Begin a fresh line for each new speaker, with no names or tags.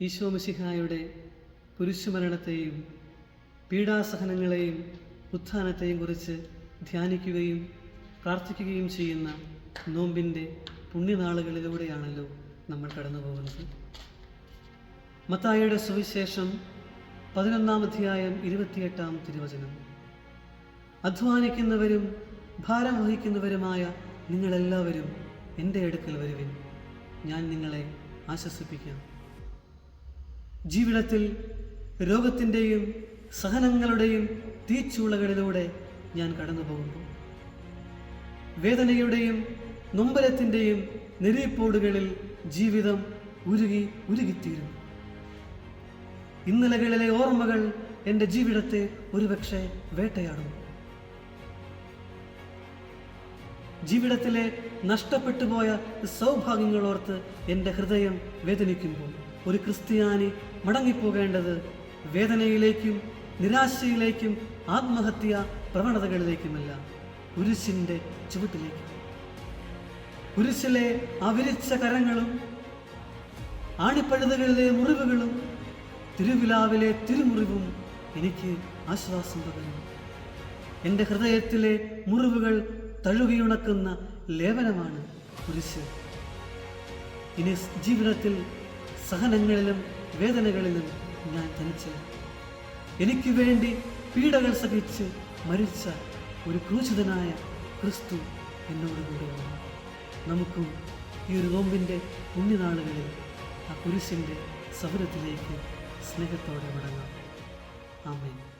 ഈശോ മിശിഹായുടെ കുരിശുമരണത്തെയും പീഡാസഹനങ്ങളെയും ഉത്ഥാനത്തെയും കുറിച്ച് ധ്യാനിക്കുകയും പ്രാർത്ഥിക്കുകയും ചെയ്യുന്ന നോമ്പിന്റെ പുണ്യനാളുകളിലൂടെയാണല്ലോ നമ്മൾ കടന്നു പോകുന്നത് മത്തായിയുടെ സുവിശേഷം പതിനൊന്നാം അധ്യായം ഇരുപത്തിയെട്ടാം തിരുവചനം. അധ്വാനിക്കുന്നവരും ഭാരം വഹിക്കുന്നവരുമായ നിങ്ങളെല്ലാവരും എന്റെ അടുക്കൽ വരുവിൻ. ഞാൻ നിങ്ങളെ ആശ്വസിപ്പിക്കാം. ജീവിതത്തിൽ രോഗത്തിന്റെയും സഹനങ്ങളുടെയും തീച്ചൂളകളിലൂടെ ഞാൻ കടന്നു പോകുമ്പോൾ വേദനയുടെയും നൊമ്പരത്തിന്റെയും നെരിപ്പോടുകളിൽ ജീവിതം ഉരുകി ഉരുകിത്തീരും ഇന്നലകളിലെ ഓർമ്മകൾ എന്റെ ജീവിതത്തെ ഒരുപക്ഷെ വേട്ടയാടും. ജീവിതത്തിലെ നഷ്ടപ്പെട്ടുപോയ സൗഭാഗ്യങ്ങളോർത്ത് എന്റെ ഹൃദയം വേദനിക്കുമ്പോൾ ഒരു ക്രിസ്ത്യാനി മടങ്ങിപ്പോകേണ്ടത് വേദനയിലേക്കും നിരാശയിലേക്കും ആത്മഹത്യ പ്രവണതകളിലേക്കുമല്ല. കുരിശിന്റെ ചുവട്ടിലേക്ക്. കുരിശിലെ അവിരിച്ച കരങ്ങളും ആണിപ്പഴുതുകളിലെ മുറിവുകളും തിരുവിലാവിലെ തിരുമുറിവും എനിക്ക് ആശ്വാസം പകരുന്നു. എന്റെ ഹൃദയത്തിലെ മുറിവുകൾ തഴുകിയുണക്കുന്ന ലേപനമാണ് കുരിശ്. ഇനി ജീവിതത്തിൽ സഹനങ്ങളിലും വേദനകളിലും ഞാൻ തനിച്ചില്ല എനിക്ക് വേണ്ടി പീഡകൾ സഹിച്ച് മരിച്ച ഒരു ക്രൂശിതനായ ക്രിസ്തു എന്നോട് കൂടെയാണ് നമുക്കും ഈ ഒരു നോമ്പിന്റെ പുണ്യനാളുകളിൽ ആ കുരിശിന്റെ സൗരത്തിലേക്ക് സ്നേഹത്തോടെ മടങ്ങാം. ആമേൻ.